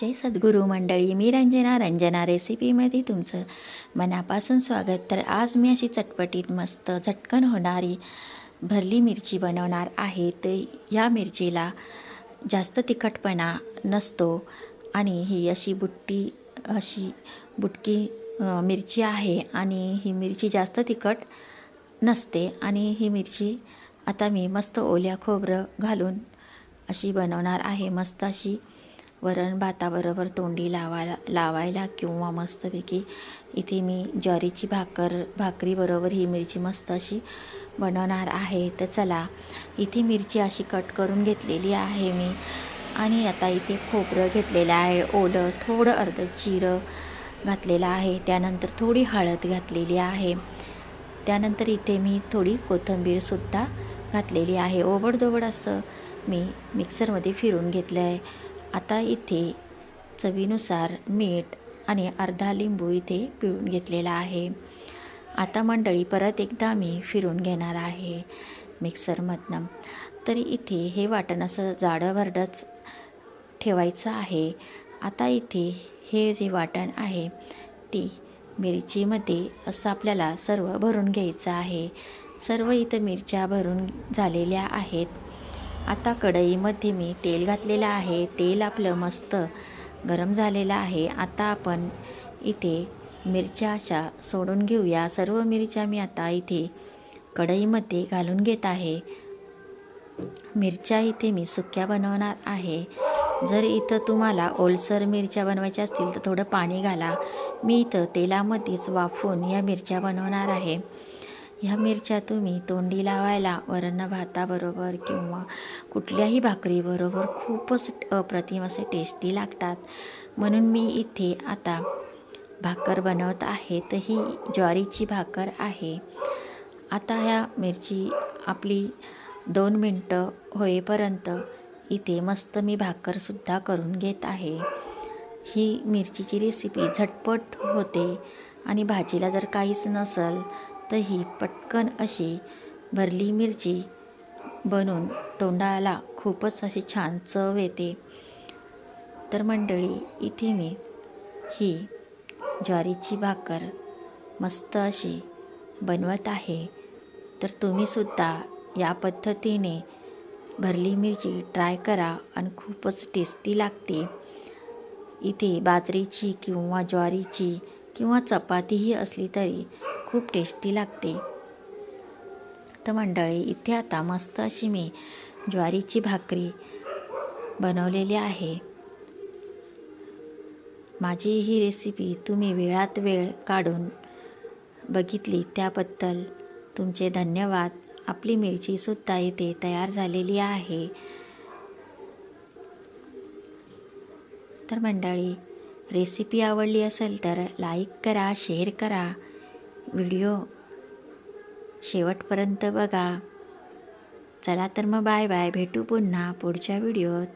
जय सद्गुरू मंडळी मी रंजना. रंजना रेसिपीमध्ये तुमचं मनापासून स्वागत. तर आज मी अशी चटपटीत मस्त झटकन होणारी भरली मिरची बनवणार आहे. तर या मिरचीला जास्त तिखटपणा नसतो आणि ही अशी बुट्टी अशी बुटकी मिरची आहे आणि ही मिरची जास्त तिखट नसते आणि ही मिरची आता मी मस्त ओल्या खोबरं घालून अशी बनवणार आहे. मस्त अशी वरण भाताबरोबर तोंडी लावायला लावायला किंवा मस्तपैकी इथे मी ज्वारीची भाकर भाकरीबरोबर ही मिरची मस्त अशी बनवणार आहे. तर चला इथे मिरची अशी कट करून घेतलेली आहे मी. आणि आता इथे खोबरं घेतलेलं आहे ओलं थोडं अर्ध जिरं घातलेलं आहे त्यानंतर थोडी हळद घातलेली आहे. त्यानंतर इथे मी थोडी कोथिंबीरसुद्धा घातलेली आहे. ओबडधोबड असं मी मिक्सरमध्ये फिरून घेतलं आहे आता इथे चवीनुसार मीठ आणि अर्धा लिंबू इथे पिळून घेतलेला आहे. आता मंडळी परत एकदा मी फिरून घेणार आहे मिक्सरमधनं तरी इथे हे वाटण असं जाडं भरडंच ठेवायचं आहे. आता इथे हे जे वाटण आहे ती मिरचीमध्ये असं आपल्याला सर्व भरून घ्यायचं आहे. सर्व इथं मिरच्या भरून झालेल्या आहेत. आता कढईमध्ये मी तेल घातलेलं आहे. तेल आपलं मस्त गरम झालेलं आहे. आता आपण इथे मिरच्या अशा सोडून घेऊया. सर्व मिरच्या मी आता इथे कढईमध्ये घालून घेत आहे. मिरच्या इथे मी सुक्या बनवणार आहे. जर इथं तुम्हाला ओलसर मिरच्या बनवायच्या असतील तर थोडं पाणी घाला. मी इथं तेलामध्येच वाफवून या मिरच्या बनवणार आहे. ह्या मिरच्या तुम्ही तोंडी लावायला वरण भाताबरोबर किंवा कुठल्याही भाकरीबरोबर खूपच अप्रतिम असे टेस्टी लागतात. म्हणून मी इथे आता भाकर बनवत आहे. तर ही ज्वारीची भाकर आहे. आता ह्या मिरची आपली दोन मिनटं होईपर्यंत इथे मस्त मी भाकरसुद्धा करून घेत आहे. ही मिरचीची रेसिपी झटपट होते आणि भाजीला जर काहीच नसेल तर ही पटकन अशी भरली मिरची बनून तोंडाला खूपच अशी छान चव येते. तर मंडळी इथे मी ही ज्वारीची भाकर मस्त अशी बनवत आहे. तर तुम्हीसुद्धा या पद्धतीने भरली मिरची ट्राय करा आणि खूपच टेस्टी लागते. इथे बाजरीची किंवा ज्वारीची किंवा चपातीही असली तरी खूप टेस्टी लागते. तर मंडळी इथे आता मस्त अशी मी ज्वारीची भाकरी बनवलेली आहे. माझी ही रेसिपी तुम्ही वेळात वेळ काढून बघितली त्याबद्दल तुमचे धन्यवाद. आपली मिरचीसुद्धा इथे तयार झालेली आहे. तर मंडळी रेसिपी आवडली असेल तर लाईक करा शेअर करा. व्हिडिओ शेवटपर्यंत बघा. चला तर मग बाय बाय. भेटू पुन्हा पुढच्या व्हिडिओत.